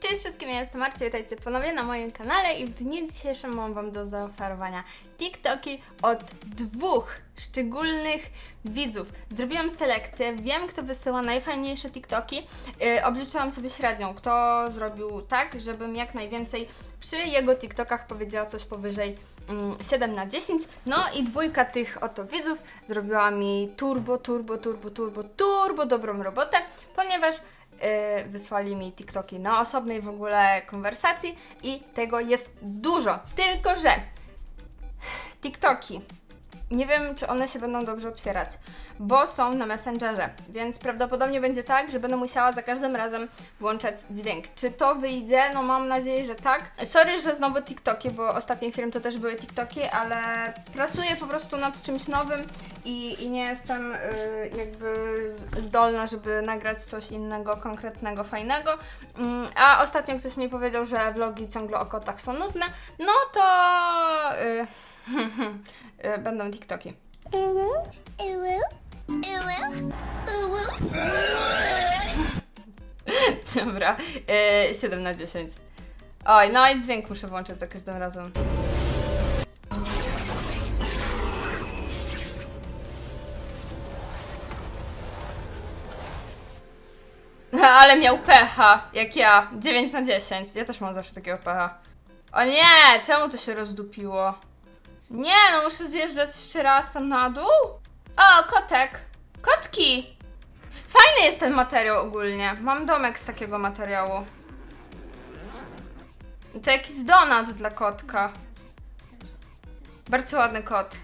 Cześć wszystkim, ja jestem Marcia, witajcie ponownie na moim kanale i w dniu dzisiejszym mam Wam do zaoferowania TikToki od dwóch szczególnych widzów. Zrobiłam selekcję, wiem kto wysyła najfajniejsze TikToki, yy, obliczyłam sobie średnią, kto zrobił tak, żebym jak najwięcej przy jego TikTokach powiedziała coś powyżej mm, 7 na 10. No i dwójka tych oto widzów zrobiła mi turbo, turbo, turbo, turbo, turbo dobrą robotę, ponieważ yy, wysłali mi TikToki na osobnej w ogóle konwersacji i tego jest dużo. Tylko, że TikToki nie wiem, czy one się będą dobrze otwierać, bo są na Messengerze, więc prawdopodobnie będzie tak, że będę musiała za każdym razem włączać dźwięk. Czy to wyjdzie? No mam nadzieję, że tak. Sorry, że znowu TikToki, bo ostatnim film to też były TikToki, ale pracuję po prostu nad czymś nowym i, i nie jestem y, jakby zdolna, żeby nagrać coś innego, konkretnego, fajnego. Mm, a ostatnio ktoś mi powiedział, że vlogi ciągle o kotach są nudne, no to... Y, y, będą TikToki. Dobra, yy, 7 na 10. Oj, no i dźwięk muszę włączyć za każdym razem. No, ale miał pecha, jak ja. 9 na 10. Ja też mam zawsze takiego pecha. O nie, czemu to się rozdupiło? Nie, no muszę zjeżdżać jeszcze raz tam na dół. O, kotek. Kotki. Fajny jest ten materiał ogólnie. Mam domek z takiego materiału. To jakiś donat dla kotka. Bardzo ładny kot.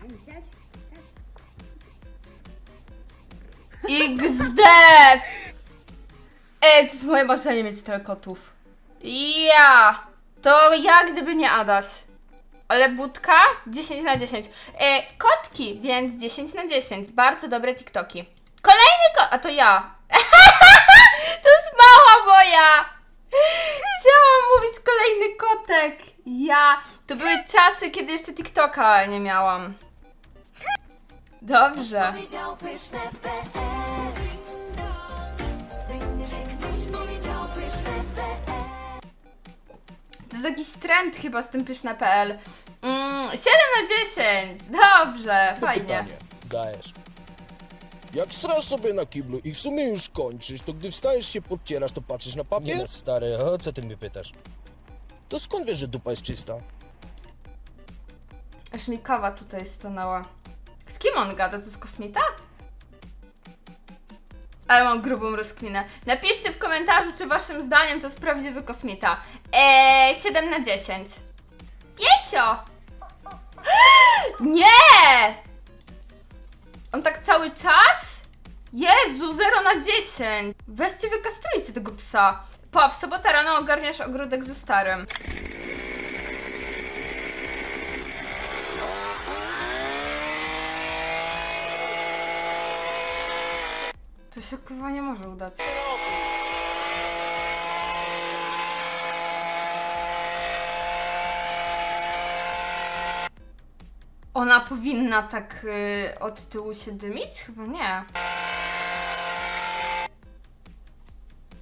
XD! Ej, to jest moje marzenie mieć tyle kotów. Ja! To ja, gdyby nie Adaś. Ale budka 10 na 10. E, kotki, więc 10 na 10. Bardzo dobre TikToki. Kolejny kot. A to ja. to jest mała moja. Mam mówić? Kolejny kotek. Ja. To były czasy, kiedy jeszcze TikToka nie miałam. Dobrze. Powiedział pyszne PL. Ktoś powiedział pyszne PL. To jest jakiś trend chyba z tym pyszne.pl. Mm, 7 na 10. Dobrze, To fajnie. pytanie, dajesz. Jak srasz sobie na kiblu i w sumie już kończysz, to gdy wstajesz się podcierasz, to patrzysz na papier? Nie no, stary, o co ty mnie pytasz? To skąd wiesz, że dupa jest czysta? Aż mi kawa tutaj stanęła. Z kim on gada? To jest kosmita? Ale mam grubą rozkminę. Napiszcie w komentarzu, czy waszym zdaniem to jest prawdziwy kosmita. Eee, 7 na 10. Piesio! Nie! On tak cały czas? Jezu, 0 na 10. Weźcie, wykastrujcie tego psa. Pa, w sobotę rano ogarniasz ogródek ze starym. To się chyba nie może udać. Ona powinna tak y, od tyłu się dymić? Chyba nie.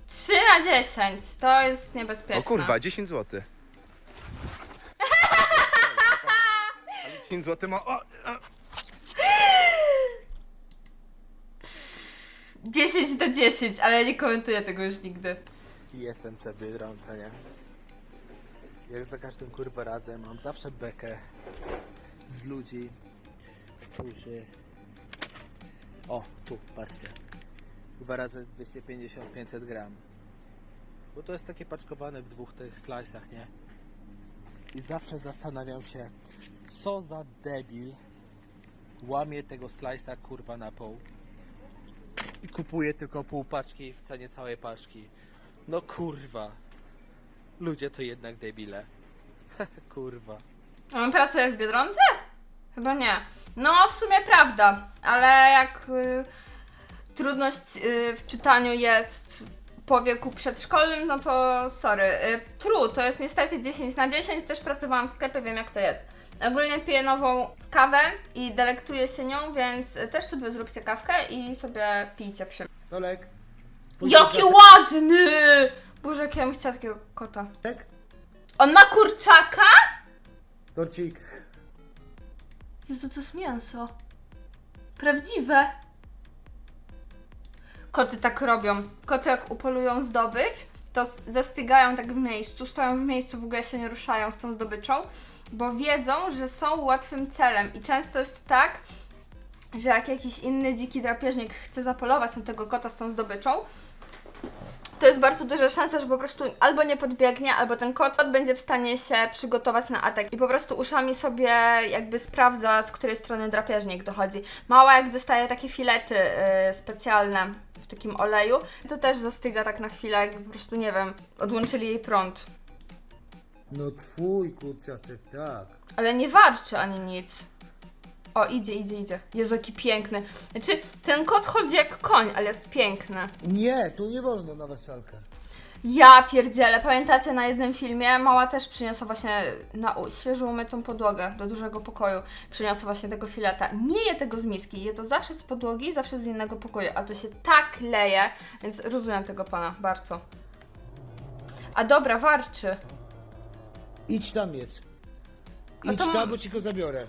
3 na 10. To jest niebezpieczne. O kurwa, 10 zł. 10 zł ma. O, o, 10 do 10, ale nie komentuję tego już nigdy. Jestem przed Biedronce, nie? Jak za każdym kurwa razem mam zawsze bekę z ludzi, którzy... O, tu, patrzcie. Dwa razy 250-500 gram. Bo to jest takie paczkowane w dwóch tych slice'ach, nie? I zawsze zastanawiam się, co za debil łamie tego slice'a kurwa na pół i kupuje tylko pół paczki w cenie całej paczki. No kurwa. Ludzie to jednak debile. kurwa. On pracuje w Biedronce? Chyba nie. No, w sumie prawda, ale jak y, trudność y, w czytaniu jest po wieku przedszkolnym, no to sorry. Y, true, to jest niestety 10 na 10, też pracowałam w sklepie, wiem jak to jest. Ogólnie piję nową kawę i delektuję się nią, więc też sobie zróbcie kawkę i sobie pijcie przy Dolek. Jaki ładny! Boże, jak ja bym chciała takiego kota. Tak? On ma kurczaka? Torcik. Jezu, to jest mięso. Prawdziwe. Koty tak robią. Koty jak upolują zdobycz, to zastygają tak w miejscu, stoją w miejscu, w ogóle się nie ruszają z tą zdobyczą, bo wiedzą, że są łatwym celem. I często jest tak, że jak jakiś inny dziki drapieżnik chce zapolować na tego kota z tą zdobyczą, to jest bardzo duża szansa, że po prostu albo nie podbiegnie, albo ten kot będzie w stanie się przygotować na atak i po prostu uszami sobie jakby sprawdza, z której strony drapieżnik dochodzi. Mała jak dostaje takie filety y, specjalne w takim oleju, to też zastyga tak na chwilę, jakby po prostu, nie wiem, odłączyli jej prąd. No twój kurczaczek, tak. Ale nie warczy ani nic. O, idzie, idzie, idzie. Jezu, jaki piękny. Znaczy, ten kot chodzi jak koń, ale jest piękny. Nie, tu nie wolno na weselkę. Ja pierdzielę, pamiętacie na jednym filmie, mała też przyniosła właśnie na u- świeżo umytą podłogę do dużego pokoju, przyniosła właśnie tego fileta. Nie je tego z miski, je to zawsze z podłogi, zawsze z innego pokoju, a to się tak leje, więc rozumiem tego pana, bardzo. A dobra, warczy. Idź tam jedz. Idź to tam, bo ci go zabiorę.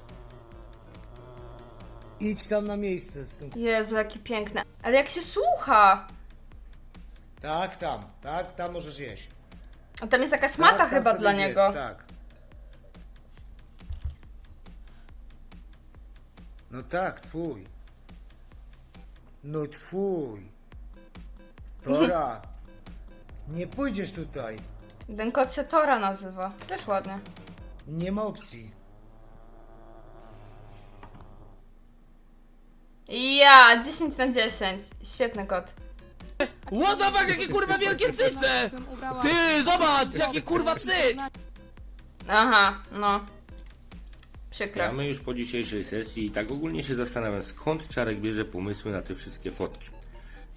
Idź tam na miejsce z tym. Jezu, jaki piękny. Ale jak się słucha! Tak, tam, tak, tam możesz jeść. A tam jest jakaś mata tak, tam chyba sobie dla zjedz, niego. Tak. No tak, twój. No twój. Tora. Nie pójdziesz tutaj. Ten kot się Tora nazywa. Też ładnie. Nie ma opcji. Ja, 10 na 10. Świetny kot. What the fuck, jakie kurwa wielkie cyce! Ty, zobacz, jaki kurwa cyc! Aha, no. Przykro. Ja my już po dzisiejszej sesji i tak ogólnie się zastanawiam, skąd Czarek bierze pomysły na te wszystkie fotki.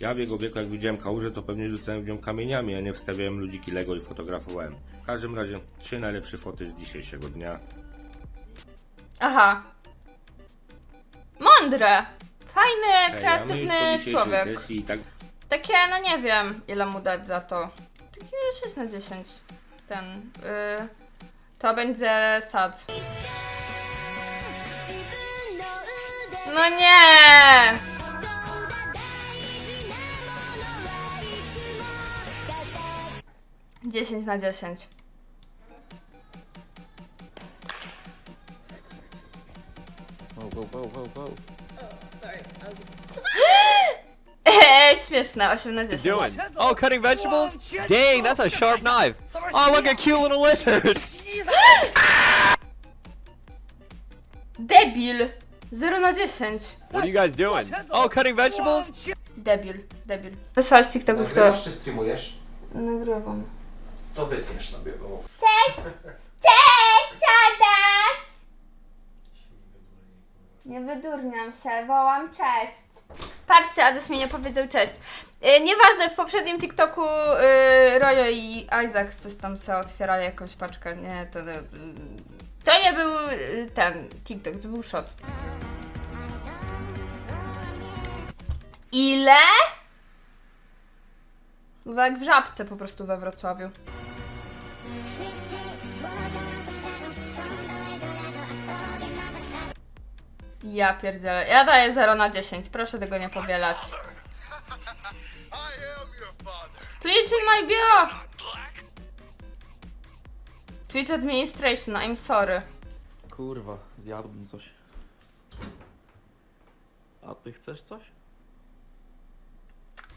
Ja w jego wieku, jak widziałem kałużę, to pewnie rzucałem w nią kamieniami, a nie wstawiałem ludziki Lego i fotografowałem. W każdym razie, trzy najlepsze foty z dzisiejszego dnia. Aha. Mądre. Fajny, kreatywny człowiek. sesji i tak Takie, no nie wiem, ile mu dać za to. Takie 6 na 10. Ten. Y, to będzie sad. No nie! Dziesięć na dziesięć. Eee, śmieszne, 8 na 10. doing? Oh, cutting vegetables? Dang, that's a sharp knife. Oh, look, a cute little lizard. Debil! 0 na 10. What are you guys doing? Oh, cutting vegetables? Debil, debil. Wysłać z TikToków to... Nagrywasz czy streamujesz? Nagrywam. To wytniesz sobie go. Cześć, Adaś! Nie wydurniam się, wołam cześć. Patrzcie, Adaś mi nie powiedział cześć. Yy, nieważne, w poprzednim TikToku yy, Rojo i Isaac coś tam se otwierali jakąś paczkę. Nie, to... To, to nie był yy, ten TikTok, to był shot. Ile? Chyba jak w żabce po prostu we Wrocławiu. Ja pierdzielę. Ja daję 0 na 10. Proszę tego nie powielać. Twitch in my bio! Twitch administration, I'm sorry. Kurwa, zjadłbym coś. A ty chcesz coś?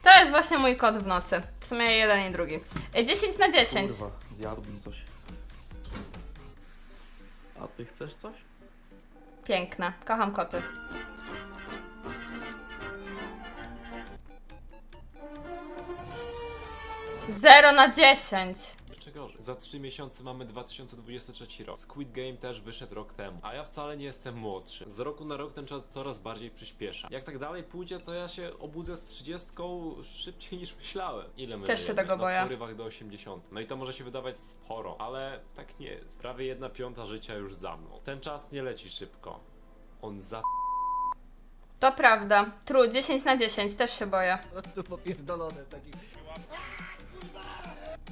To jest właśnie mój kod w nocy. W sumie jeden i drugi. E, 10 na 10. Kurwa, zjadłbym coś. A ty chcesz coś? Piękne. Kocham koty. Zero na 10. Jeszcze gorzej. Za 3 miesiące mamy 2023 rok. Squid Game też wyszedł rok temu. A ja wcale nie jestem młodszy. Z roku na rok ten czas coraz bardziej przyspiesza. Jak tak dalej pójdzie, to ja się obudzę z 30 szybciej niż myślałem. Ile my Też się żyjemy? tego Na boję. porywach do 80. No i to może się wydawać sporo, ale tak nie jest. Prawie jedna piąta życia już za mną. Ten czas nie leci szybko. On za To prawda. True, 10 na 10. Też się boję. Tu popierdolone w takich...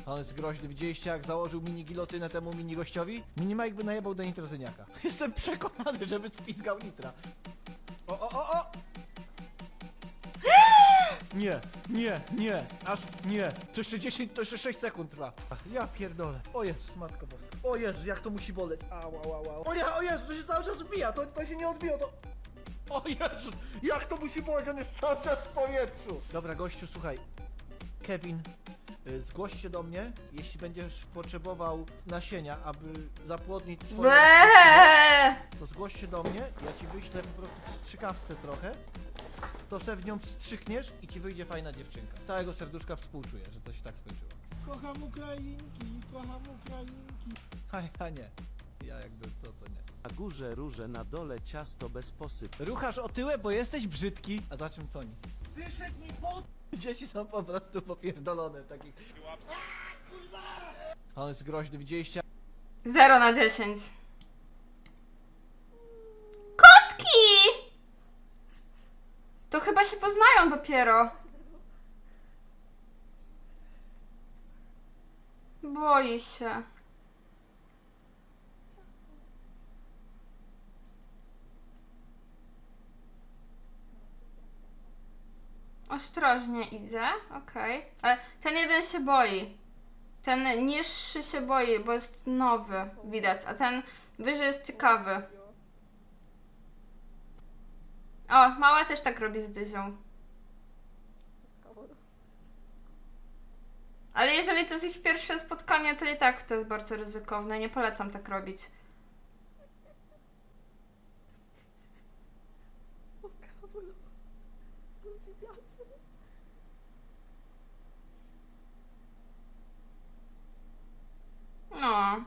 On jest groźny. Widzieliście jak założył mini gilotynę temu mini gościowi? Mini Mike by najebał do nitrozyniaka. Jestem przekonany, żeby spizgał nitra. O, o, o, o! Nie, nie, nie, aż nie. To jeszcze 10, to jeszcze 6 sekund trwa. Ja pierdolę. O Jezus, matko boska. O Jezu, jak to musi boleć. Au, au, au. O nie, o Jezu, to się cały czas odbija, to, to się nie odbija, to... O Jezu, jak to musi boleć, on jest cały czas w powietrzu. Dobra, gościu, słuchaj. Kevin, y, zgłoś się do mnie, jeśli będziesz potrzebował nasienia, aby zapłodnić swoją... Be! To zgłoś się do mnie, ja ci wyślę po prostu w strzykawce trochę, to se w nią wstrzykniesz i ci wyjdzie fajna dziewczynka. Całego serduszka współczuję, że to się tak skończyło. Kocham Ukrainki, kocham Ukrainki. A ja nie. Ja jakby to, to nie. Na górze róże, na dole ciasto bez posypu. Ruchasz otyłe, bo jesteś brzydki. A za czym co oni? Wyszedł mi pod... Dzieci są po prostu popierdolone w takich... On jest groźny, widzieliście? 0 na 10. Kotki! To chyba się poznają dopiero. Boi się. Ostrożnie idzie, okej. Ale ten jeden się boi. Ten niższy się boi, bo jest nowy, widać, a ten wyżej jest ciekawy. O, mała też tak robi z dyzią. Ale jeżeli to jest ich pierwsze spotkanie, to i tak to jest bardzo ryzykowne. Nie polecam tak robić. No.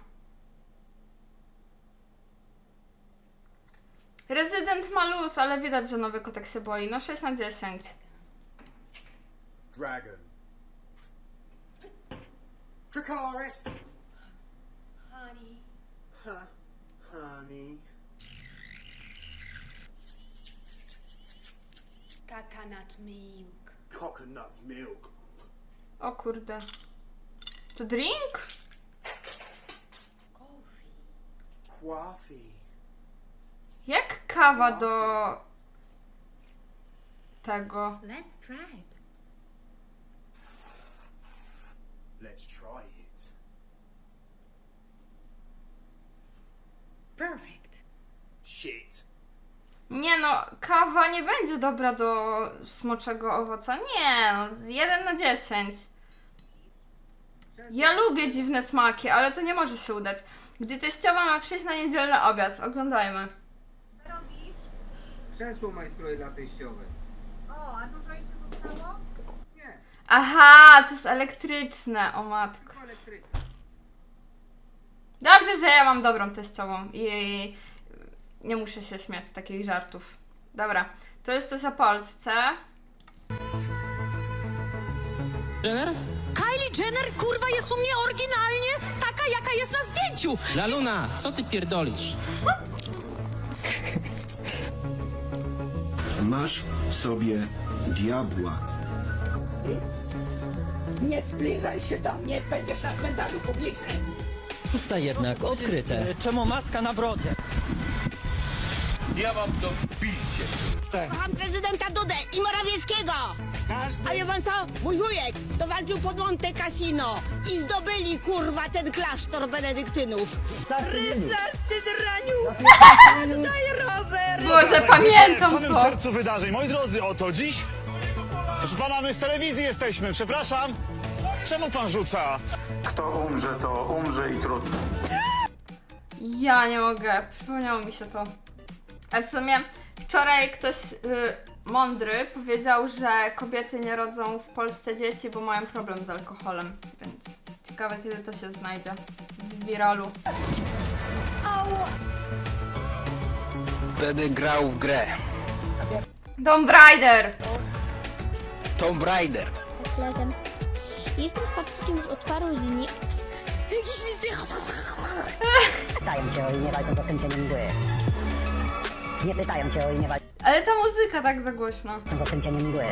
Rezydent ma luz, ale widać, że nowy kotek się boi. No 6 na 10. Dragon. Dracaris. Honey. Huh. Honey. Coconut milk. Coconut milk. O kurde. To drink? Coffee. Coffee. Jak kawa do tego? Let's try it. Let's try it. Perfect. Shit. Nie no, kawa nie będzie dobra do smoczego owoca. Nie, no, 1 na 10. Ja lubię dziwne smaki, ale to nie może się udać. Gdy teściowa ma przyjść na niedzielny obiad, oglądajmy. Krzesło majstruję dla teściowej. O, a dużo jeszcze zostało? Nie, Aha, to jest elektryczne, o matko. elektryka. Dobrze, że ja mam dobrą teściową i nie muszę się śmiać z takich żartów. Dobra, to jest coś o Polsce. Kylie Jenner kurwa jest u mnie oryginalnie taka jaka jest na zdjęciu. Laluna, co ty pierdolisz? Masz w sobie diabła. Nie zbliżaj się do mnie, będziesz na cmentarzu publicznym. Pusta jednak, odkryte. Czemu maska na brodzie? Ja mam to Kocham prezydenta Dudę i Morawieckiego. A wie pan co? Mój wujek dowalczył pod Monte Cassino i zdobyli kurwa ten klasztor benedyktynów. Ryszard, ty draniu! Daj rower! Boże, pamiętam to! sercu wydarzeń. Moi drodzy, oto dziś. Proszę pana, my z telewizji jesteśmy. Przepraszam. Czemu pan rzuca? Kto umrze, to umrze i trudno. Ja nie mogę, przypomniało mi się to. A w sumie wczoraj ktoś y, mądry powiedział, że kobiety nie rodzą w Polsce dzieci, bo mają problem z alkoholem. Więc ciekawe, kiedy to się znajdzie w wiralu. Będę grał w grę. Tomb Raider! Tomb Raider. Jestem z Patrykiem już od paru dni. Pytają cię o imię, walczą z okręcieniem mgły. Nie pytają cię o imię, Ale ta muzyka tak za głośno. mgły.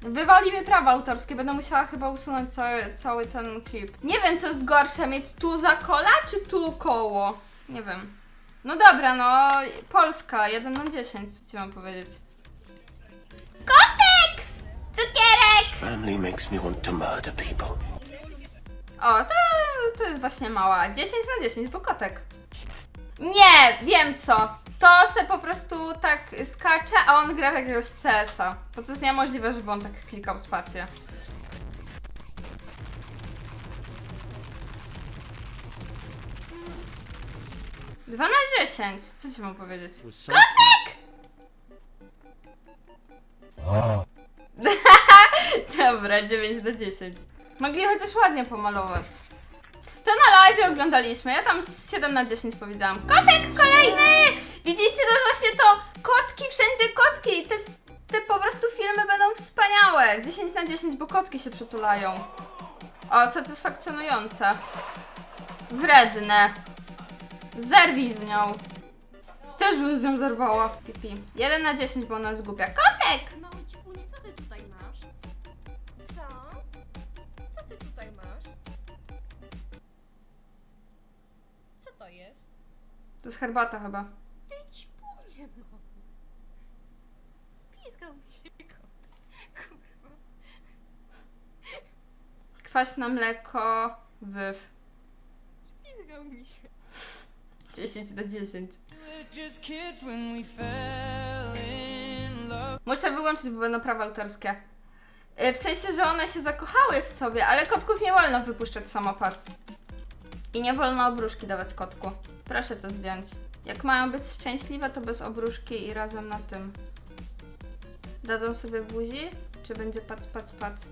Wywali mnie prawa autorskie, będę musiała chyba usunąć cały, cały ten klip. Nie wiem, co jest gorsze, mieć tu za kola, czy tu koło? Nie wiem. No dobra, no, Polska, 1 na 10, co ci mam powiedzieć. Kotek! Cukierek! Family makes me want to murder people. O, to, to jest właśnie mała. 10 na 10, bo kotek. Nie, wiem co. To se po prostu tak skacze, a on gra w jakiegoś CS-a. Bo to jest niemożliwe, żeby on tak klikał spację. Dwa na 10. Co ci mam powiedzieć? Kotek! Dobra, 9 na 10. Mogli chociaż ładnie pomalować. To na live oglądaliśmy. Ja tam z 7 na 10 powiedziałam. Kotek kolejny! Widzicie, to jest właśnie to. Kotki, wszędzie kotki. I te, te po prostu filmy będą wspaniałe. 10 na 10, bo kotki się przytulają. O, satysfakcjonujące. Wredne. Zerwij z nią. Też bym z nią zerwała. Pipi. 1 na 10, bo ona jest głupia. Kotek! Mały cipunie, co ty tutaj masz? Co? Co ty tutaj masz? Co to jest? To jest herbata chyba. Ty cipunie mały. Spizgał mi się kot. Kurwa. Kwaśne mleko. Wyw. Spizgał mi się. 10 na 10. Muszę wyłączyć, bo będą prawa autorskie. Y, W sensie, że one się zakochały w sobie, ale kotków nie wolno wypuszczać samopas. I nie wolno obruszki dawać kotku. Proszę to zdjąć. Jak mają być szczęśliwe, to bez obruszki i razem na tym. Dadzą sobie buzi? Czy będzie pac, pac, pac?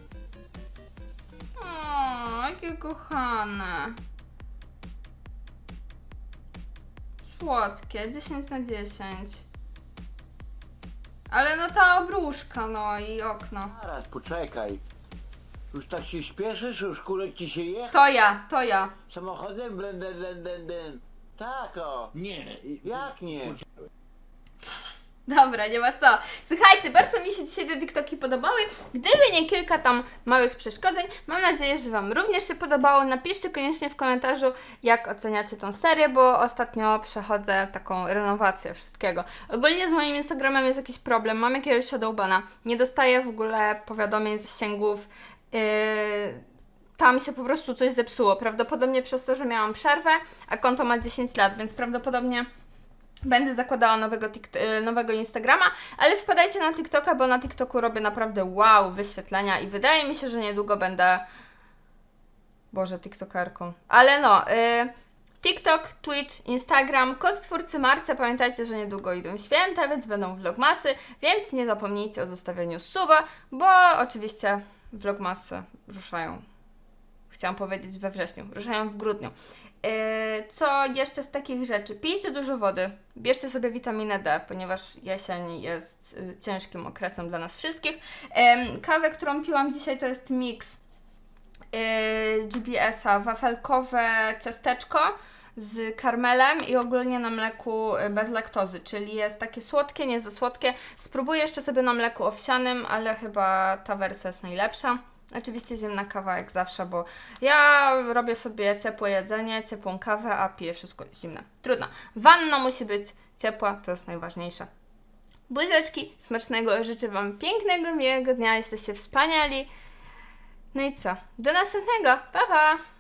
Jakie kochane. Słodkie, 10 na 10. Ale no ta obruszka, no i okno. Zaraz, poczekaj. Już tak się śpieszysz, już kulek ci się je? To ja, to ja. Samochodem blen, blen, blen, blen, blen. Tak o. Nie. Jak nie? Dobra, nie ma co. Słuchajcie, bardzo mi się dzisiaj te TikToki podobały. Gdyby nie kilka tam małych przeszkodzeń, mam nadzieję, że Wam również się podobało. Napiszcie koniecznie w komentarzu, jak oceniacie tą serię, bo ostatnio przechodzę taką renowację wszystkiego. Ogólnie z moim Instagramem jest jakiś problem. Mam jakiegoś shadowbana. Nie dostaję w ogóle powiadomień, zasięgów. Yy tam się po prostu coś zepsuło. Prawdopodobnie przez to, że miałam przerwę, a konto ma 10 lat, więc prawdopodobnie będę zakładała nowego, y, nowego Instagrama, ale wpadajcie na TikToka, bo na TikToku robię naprawdę wow wyświetlenia i wydaje mi się, że niedługo będę. Boże, TikTokerką. Ale no, y, TikTok, Twitch, Instagram, kod twórcy Marca. Pamiętajcie, że niedługo idą święta, więc będą vlogmasy, więc nie zapomnijcie o zostawieniu suba, bo oczywiście vlogmasy ruszają chciałam powiedzieć we wrześniu, ruszają w grudniu. Yy, Co jeszcze z takich rzeczy? Pijcie dużo wody, bierzcie sobie witaminę D, ponieważ jesień jest y, ciężkim okresem dla nas wszystkich. Kawę, którą piłam dzisiaj, to jest mix yy, GBS-a, wafelkowe ciasteczko z karmelem i ogólnie na mleku y, bez laktozy, czyli jest takie słodkie, nie za słodkie. Spróbuję jeszcze sobie na mleku owsianym, ale chyba ta wersja jest najlepsza. Oczywiście zimna kawa jak zawsze, bo ja robię sobie ciepłe jedzenie, ciepłą kawę, a piję wszystko zimne. Trudno. Wanna musi być ciepła, to jest najważniejsze. Buziaczki, smacznego, życzę Wam pięknego, miłego dnia, jesteście wspaniali. No i co? Do następnego, pa pa!